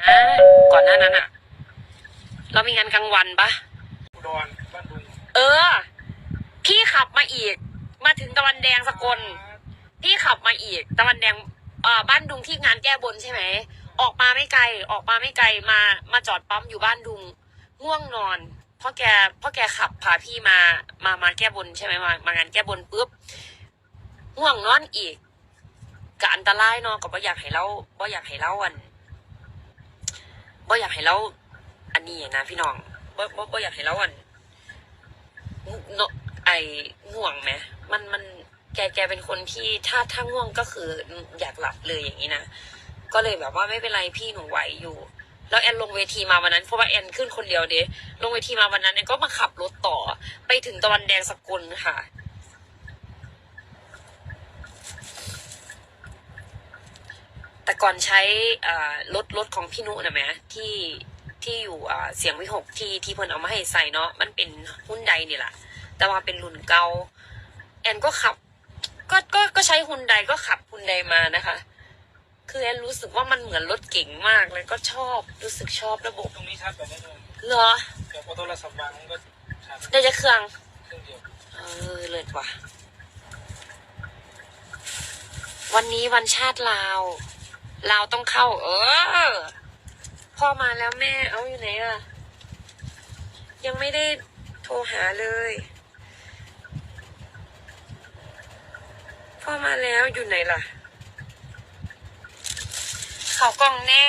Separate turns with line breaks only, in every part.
นะก่อนหน้านั้นอะเรามีงานกลางวันปะ
อุดรบ้านดุง
เออ พี่ขับมาอีก มาถึงตะวันแดงสกลพี่ขับมาอีก ตะวันแดงเอ่อบ้านดุงที่งานแก้บนใช่ไหม ออกมาไม่ไกล ออกมาไม่ไกลมามาจอดปั๊มอยู่บ้านดุงง่วงนอนเพราะแกเพราะแกขับพาพี่มามามาแก้บนใช่ไหมมามางานแก้บนปุ๊บง่วงนอนอีกก็อันตรายเนาะก็บ่อยากให้เราบ่อยากให้เราอัน บ่อยากให้เราอันนี้นะพี่น้องบ่บ่บ่อยากให้เราอันเนอะไอง่วงไหมมันมันแกแกเป็นคนที่ถ้าถ้าง่วงก็คืออยากหลับเลยอย่างนี้นะก็เลยแบบว่าไม่เป็นไรพี่หนูไหวอยู่แล้วแอนลงเวทีมาวันนั้นเพราะว่าแอนขึ้นคนเดียวเดะลงเวทีมาวันนั้นแอนก็มาขับรถต่อ ไปถึงตะวันแดงสกลค่ะ แต่ ก่อนใช้อ่ารถรถของพี่นุนะแหมที่ที่อยู่อ่าเสียงวิหกที่ที่เพิ่นเอามาให้ใส่เนาะมันเป็นหุ้นใดนี่แหละแต่ว่าเป็นรุ่นเก่าแอนก็ขับ ก็ก็ก็ใช้ฮุนไดก็ขับฮุนไดมานะคะ คือแอนรู้สึกว่ามันเหมือนรถเก๋งมากเลยก็ชอบรู้สึกชอบระบบ
ตรงนี้ชัดกว่านิดนึง
เหรอ
เดี๋ยวพอโทรศัพท์วางมันก็ชัด
ได้จะเครื่อง
เครื่องเดียว
เออเลิศว่ะวันนี้วันชาติลาว ลาวต้องเข้า เออ พ่อมาแล้วแม่เอาอยู่ไหนอะยังไม่ได้โทรหาเลย พ่อมาแล้วอยู่ไหนล่ะ เขากล่องแน่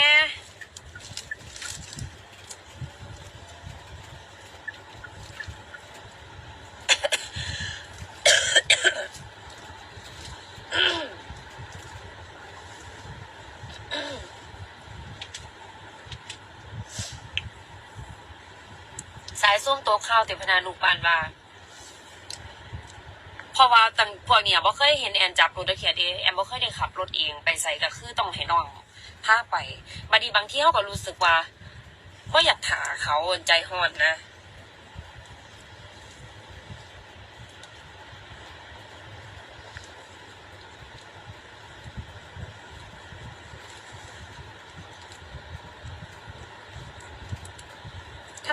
ส้มโต๊ะข้าวเต็มพนานุปานว่าเพราะว่าตังพวกเนี่ยบ่เคยเห็นแอนจับรถตะเคียนเองแอนบ่เคยได้ขับรถเองไปใส่ก็คือต้องให้น้องพาไปบัดนี้บางที่เขาก็รู้สึกว่าก็อยากถาเขาใจหอนนะ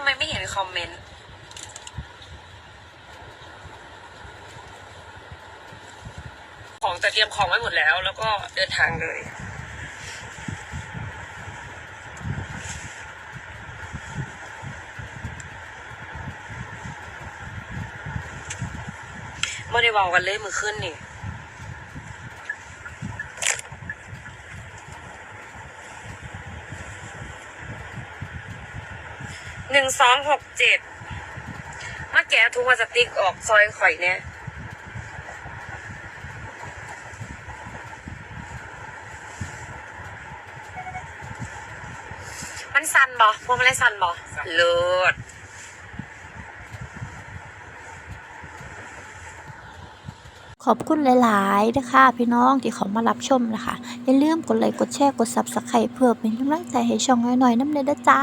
ไมไม่เห็นคอมเมนต์ของแต่เตรียมของไว้หมดแล้ว แล้วก็เดินทางเลย ไม่ได้บอกกันเลยมือขึ้นนี่ หนึ่งสองหกเจ็ดมาแกะถุงพลาสติกออกซอยข่อยเนี่ยมันสั่นบ่พวกมันเลยสั่นบ่เลิศ
ขอบคุณหลายๆนะคะพี่น้องที่เขามารับชมนะคะ อย่าลืมกดไลค์กดแชร์กด Subscribe เพื่อเป็นกำลังใจให้ช่องน้อยๆน้ำเนยเด้อจ้า